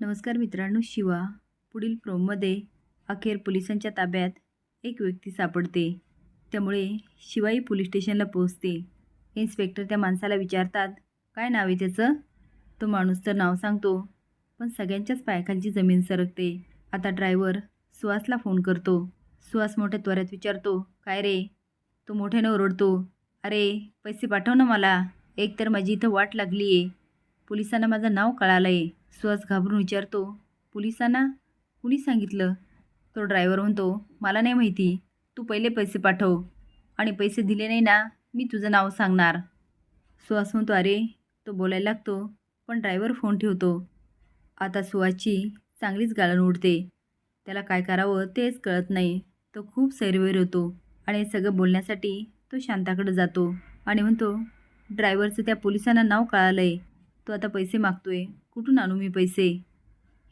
नमस्कार मित्रांनो शिवा पुढील प्रोममध्ये अखेर पोलिसांच्या ताब्यात एक व्यक्ती सापडते. त्यामुळे शिवाई पोलीस स्टेशनला पोहोचते. इन्स्पेक्टर त्या माणसाला विचारतात काय नाव आहे त्याचं? तो माणूस तर नाव सांगतो पण सगळ्यांच्याच पायखांची जमीन सरकते. आता ड्रायव्हर सुहासला फोन करतो. सुहास मोठ्या त्वऱ्यात विचारतो काय रे? तो मोठ्याने ओरडतो अरे पैसे पाठव ना मला. एक तर माझी इथं वाट लागली आहे पोलिसांना माझं नाव कळालं आहे सुहास घाबरून विचारतो पोलिसांना? कुणी सांगितलं? तो ड्रायव्हर म्हणतो मला नाही माहिती. तू पहिले पैसे पाठव. आणि पैसे दिले नाही ना मी तुझं नाव सांगणार. सुहास म्हणतो अरे तो बोलायला लागतो पण ड्रायव्हर फोन ठेवतो. आता सुहासची चांगलीच गाळण उडते. त्याला काय करावं तेच कळत नाही. तो खूप सैरवैर होतो आणि हे सगळं बोलण्यासाठी तो शांताकडे जातो आणि म्हणतो ड्रायव्हरचं त्या पोलिसांना नाव कळालं आहे तो आता पैसे मागतोय. कुठून आणू मी पैसे?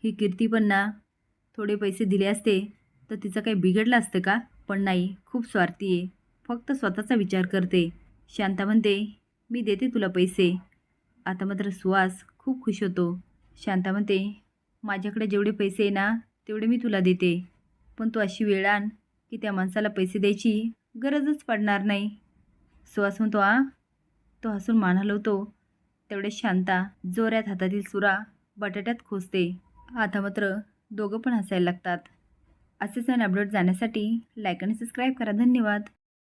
ही कीर्ती पण ना थोडे पैसे दिले असते तर तिचं काही बिघडलं असतं का? पण नाही खूप स्वार्थी आहे. फक्त स्वतःचा विचार करते. शांता म्हणते मी देते तुला पैसे. आता मात्र सुहास खूप खुश होतो. शांता म्हणते माझ्याकडे जेवढे पैसे आहे ना तेवढे मी तुला देते. पण तू अशी वेळ आण की त्या माणसाला पैसे द्यायची गरजच पडणार नाही. सुहास म्हणतो आ? तो हसून मान हलवतो. तेवढे शांता जोऱ्यात हातातील सुरा बटाट्यात खोसते. आता मात्र दोघं पण हसायला लागतात. असेच नवीन अपडेट जाण्यासाठी लाईक आणि सबस्क्राईब करा. धन्यवाद.